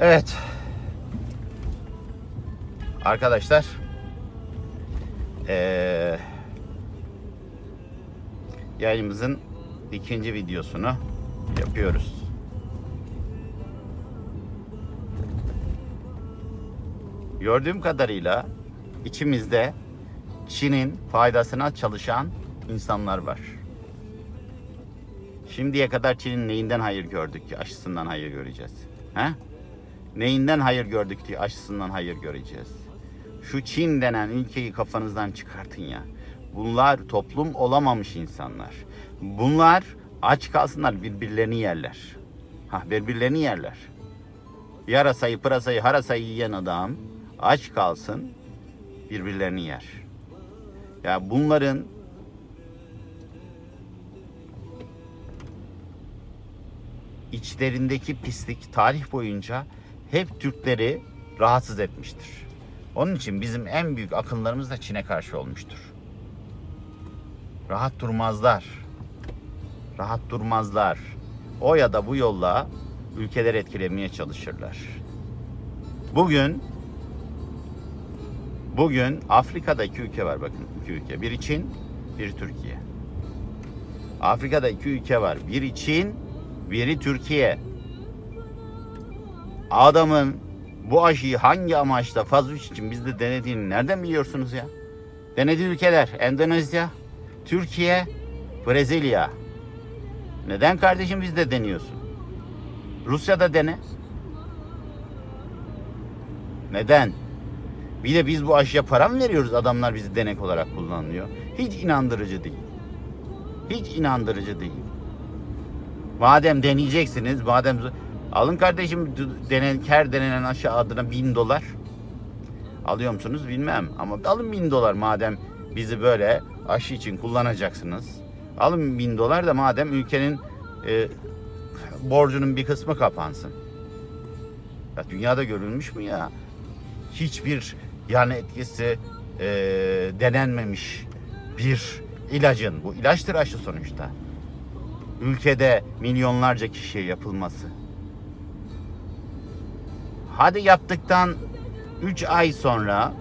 Evet. Arkadaşlar. Ee, yayınımızın ikinci videosunu yapıyoruz. Gördüğüm kadarıyla içimizde Çin'in faydasına çalışan insanlar var. Şimdiye kadar Çin'in neyinden hayır gördük ki aşısından hayır göreceğiz? He? Neyinden hayır gördük diye aşısından hayır göreceğiz. Şu Çin denen ülkeyi kafanızdan çıkartın ya. Bunlar toplum olamamış insanlar. Bunlar aç kalsınlar birbirlerini yerler. Ha birbirlerini yerler. Yarasayı, pırasayı, harasayı yiyen adam aç kalsın birbirlerini yer. Ya bunların içlerindeki pislik tarih boyunca hep Türkleri rahatsız etmiştir. Onun için bizim en büyük akınlarımız da Çin'e karşı olmuştur. Rahat durmazlar. Rahat durmazlar. O ya da bu yolla ülkeleri etkilemeye çalışırlar. Bugün bugün Afrika'da iki ülke var bakın iki ülke. Biri Çin, biri Türkiye. Afrika'da iki ülke var. Biri Çin, biri Türkiye. Adamın bu aşıyı hangi amaçla faz 3 için bizde denediğini nereden biliyorsunuz ya? Denediği ülkeler Endonezya, Türkiye, Brezilya. Neden kardeşim bizde deniyorsun? Rusya'da dene. Neden? Bir de biz bu aşıya para mı veriyoruz adamlar bizi denek olarak kullanıyor? Hiç inandırıcı değil. Hiç inandırıcı değil. Madem deneyeceksiniz, madem alın kardeşim denen, her denenen aşı adına bin dolar. Alıyor musunuz bilmem ama alın bin dolar madem bizi böyle aşı için kullanacaksınız. Alın bin dolar da madem ülkenin e, borcunun bir kısmı kapansın. Ya dünyada görülmüş mü ya? Hiçbir yan etkisi e, denenmemiş bir ilacın, bu ilaçtır aşı sonuçta ülkede milyonlarca kişiye yapılması. Hadi yaptıktan 3 ay sonra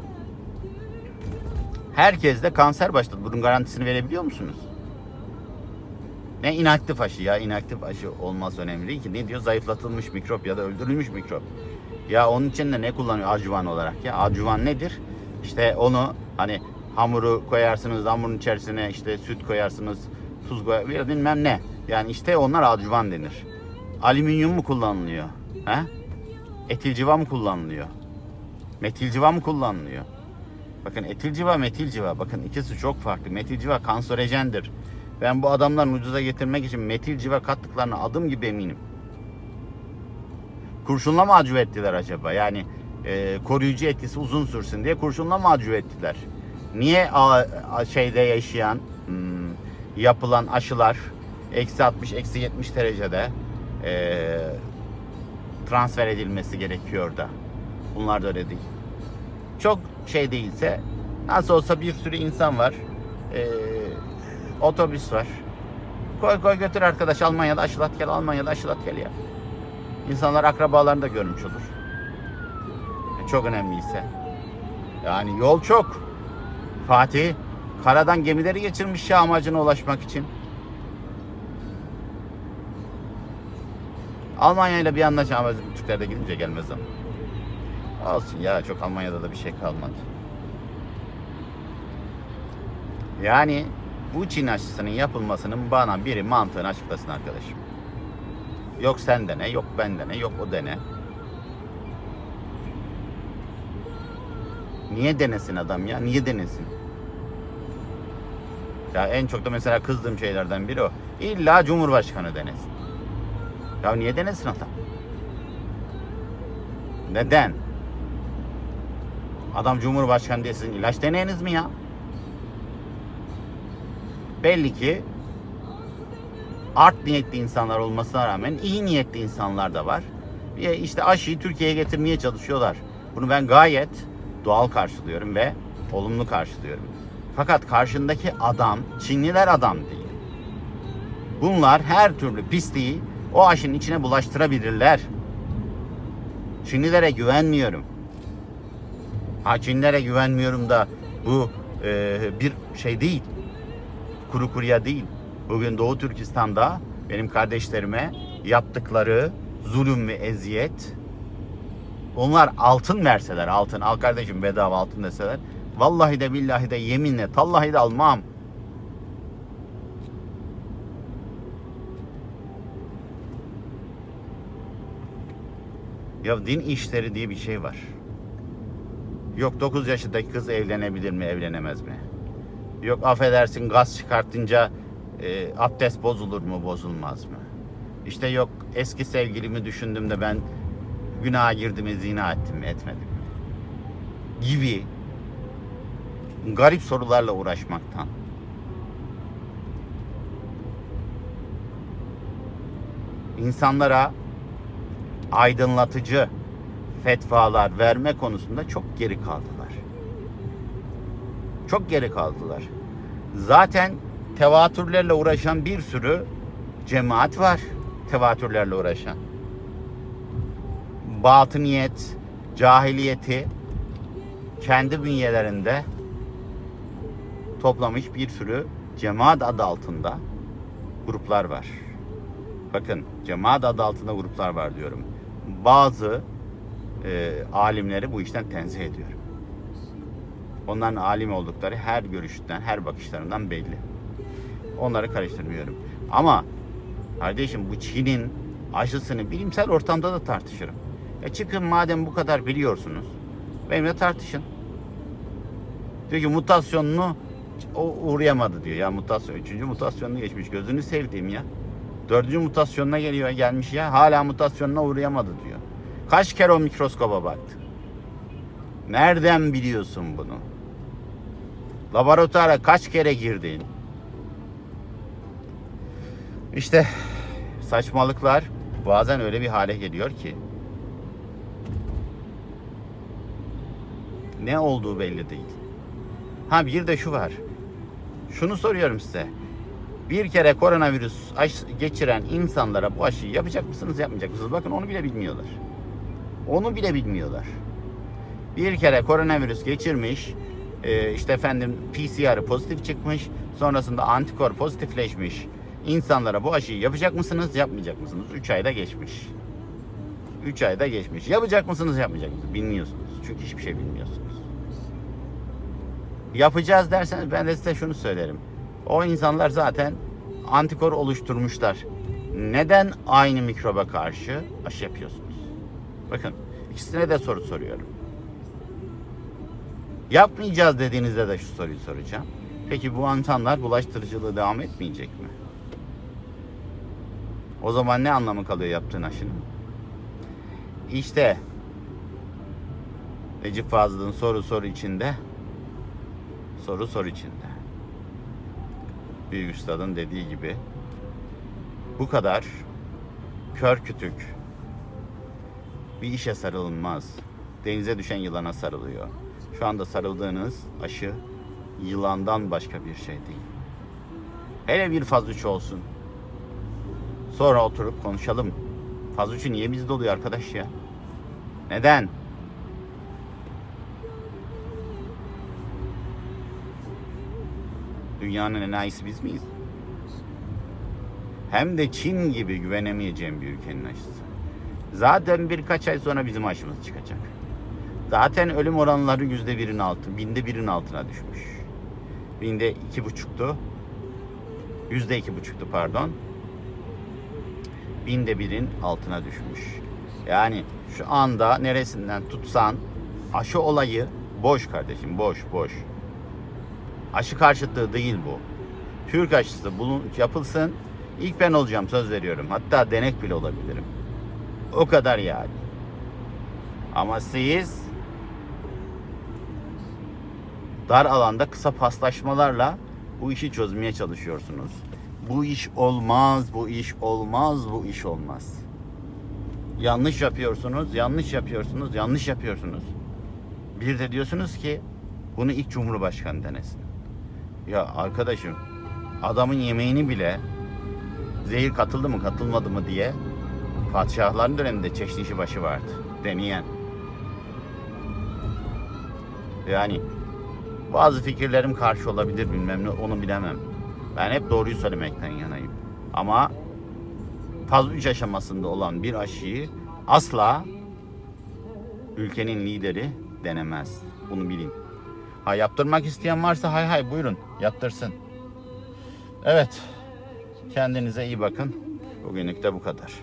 herkeste kanser başladı. Bunun garantisini verebiliyor musunuz? Ne inaktif aşı ya inaktif aşı olmaz önemli ki. Ne diyor zayıflatılmış mikrop ya da öldürülmüş mikrop. Ya onun için de ne kullanıyor acuvan olarak ya? Acuvan nedir? İşte onu hani hamuru koyarsınız hamurun içerisine işte süt koyarsınız tuz koyarsınız bilmem ne. Yani işte onlar acuvan denir. Alüminyum mu kullanılıyor? He? Etilciva mı kullanılıyor? Metilciva mı kullanılıyor? Bakın etilciva metilciva bakın ikisi çok farklı. Metilciva kanserojendir. Ben bu adamların ucuza getirmek için metilciva kattıklarına adım gibi eminim. Kurşunla mı acı ettiler acaba? Yani e, koruyucu etkisi uzun sürsün diye kurşunla mı acı ettiler? Niye a, a, şeyde yaşayan hmm, yapılan aşılar eksi 60 eksi 70 derecede e, transfer edilmesi gerekiyor da. Bunlar da öyle değil. Çok şey değilse nasıl olsa bir sürü insan var. E, otobüs var. Koy koy götür arkadaş Almanya'da aşılat gel Almanya'da aşılat gel ya. İnsanlar akrabalarını da görmüş olur. E, çok önemliyse. Yani yol çok. Fatih karadan gemileri geçirmiş ya amacına ulaşmak için. Almanya ile bir anlaşma ama bizim Türkler de gidince gelmez ama. Olsun ya çok Almanya'da da bir şey kalmadı. Yani bu Çin aşısının yapılmasının bana biri mantığını açıklasın arkadaşım. Yok sen dene, yok ben dene, yok o dene. Niye denesin adam ya? Niye denesin? Ya en çok da mesela kızdığım şeylerden biri o. İlla Cumhurbaşkanı denesin. Ya niye denesin adam? Neden? Adam Cumhurbaşkanı diye sizin ilaç deneyiniz mi ya? Belli ki art niyetli insanlar olmasına rağmen iyi niyetli insanlar da var. İşte aşıyı Türkiye'ye getirmeye çalışıyorlar. Bunu ben gayet doğal karşılıyorum ve olumlu karşılıyorum. Fakat karşındaki adam Çinliler adam değil. Bunlar her türlü pisliği o aşının içine bulaştırabilirler. Çinlilere güvenmiyorum. Ha Çinlilere güvenmiyorum da bu e, bir şey değil. Kuru kuruya değil. Bugün Doğu Türkistan'da benim kardeşlerime yaptıkları zulüm ve eziyet onlar altın verseler altın al kardeşim bedava altın deseler vallahi de billahi de yeminle tallahi de almam. Ya din işleri diye bir şey var. Yok 9 yaşındaki kız evlenebilir mi, evlenemez mi? Yok affedersin gaz çıkartınca e, abdest bozulur mu, bozulmaz mı? İşte yok eski sevgilimi düşündüm de ben günaha girdim mi, zina ettim mi, etmedim mi? Gibi garip sorularla uğraşmaktan. insanlara aydınlatıcı fetvalar verme konusunda çok geri kaldılar. Çok geri kaldılar. Zaten tevatürlerle uğraşan bir sürü cemaat var. Tevatürlerle uğraşan. Batıniyet, cahiliyeti kendi bünyelerinde toplamış bir sürü cemaat adı altında gruplar var. Bakın cemaat adı altında gruplar var diyorum. Bazı e, alimleri bu işten tenzih ediyorum. Onların alim oldukları her görüşten, her bakışlarından belli. Onları karıştırmıyorum. Ama kardeşim bu Çin'in aşısını bilimsel ortamda da tartışırım. Ya çıkın madem bu kadar biliyorsunuz benimle tartışın. Diyor ki mutasyonunu o uğrayamadı diyor. Ya mutasyon, üçüncü mutasyonunu geçmiş. Gözünü sevdiğim ya. Dördüncü mutasyonuna geliyor gelmiş ya. Hala mutasyonuna uğrayamadı diyor. Kaç kere o mikroskoba baktı? Nereden biliyorsun bunu? Laboratuvara kaç kere girdin? İşte saçmalıklar bazen öyle bir hale geliyor ki ne olduğu belli değil. Ha bir de şu var. Şunu soruyorum size. Bir kere koronavirüs aşı geçiren insanlara bu aşıyı yapacak mısınız, yapmayacak mısınız? Bakın onu bile bilmiyorlar. Onu bile bilmiyorlar. Bir kere koronavirüs geçirmiş, e, işte efendim PCR'ı pozitif çıkmış, sonrasında antikor pozitifleşmiş insanlara bu aşıyı yapacak mısınız, yapmayacak mısınız? 3 ayda geçmiş. 3 ayda geçmiş. Yapacak mısınız, yapmayacak mısınız? Bilmiyorsunuz. Çünkü hiçbir şey bilmiyorsunuz. Yapacağız derseniz ben de size şunu söylerim. O insanlar zaten antikor oluşturmuşlar. Neden aynı mikroba karşı aşı yapıyorsunuz? Bakın ikisine de soru soruyorum. Yapmayacağız dediğinizde de şu soruyu soracağım. Peki bu insanlar bulaştırıcılığı devam etmeyecek mi? O zaman ne anlamı kalıyor yaptığın aşının? İşte Recep Fazıl'ın soru soru içinde soru soru içinde. Büyük Üstad'ın dediği gibi bu kadar kör kütük bir işe sarılmaz. Denize düşen yılana sarılıyor. Şu anda sarıldığınız aşı yılandan başka bir şey değil. Hele bir faz olsun. Sonra oturup konuşalım. Faz üçü niye bizde oluyor arkadaş ya? Neden? Dünyanın enayisi biz miyiz? Hem de Çin gibi güvenemeyeceğim bir ülkenin aşısı. Zaten birkaç ay sonra bizim aşımız çıkacak. Zaten ölüm oranları yüzde birin altı, binde birin altına düşmüş. Binde iki buçuktu. Yüzde iki buçuktu pardon. Binde birin altına düşmüş. Yani şu anda neresinden tutsan aşı olayı boş kardeşim boş boş. Aşı karşıtlığı değil bu. Türk aşısı bulun, yapılsın. İlk ben olacağım söz veriyorum. Hatta denek bile olabilirim. O kadar yani. Ama siz dar alanda kısa paslaşmalarla bu işi çözmeye çalışıyorsunuz. Bu iş olmaz, bu iş olmaz, bu iş olmaz. Yanlış yapıyorsunuz, yanlış yapıyorsunuz, yanlış yapıyorsunuz. Bir de diyorsunuz ki bunu ilk Cumhurbaşkanı denesin. Ya arkadaşım adamın yemeğini bile zehir katıldı mı katılmadı mı diye padişahların döneminde çeşni işi başı vardı. deneyen. Yani bazı fikirlerim karşı olabilir bilmem ne onu bilemem. Ben hep doğruyu söylemekten yanayım. Ama faz 3 aşamasında olan bir aşıyı asla ülkenin lideri denemez. Bunu bilin. Ha yaptırmak isteyen varsa hay hay buyurun yaptırsın. Evet. Kendinize iyi bakın. Bugünlük de bu kadar.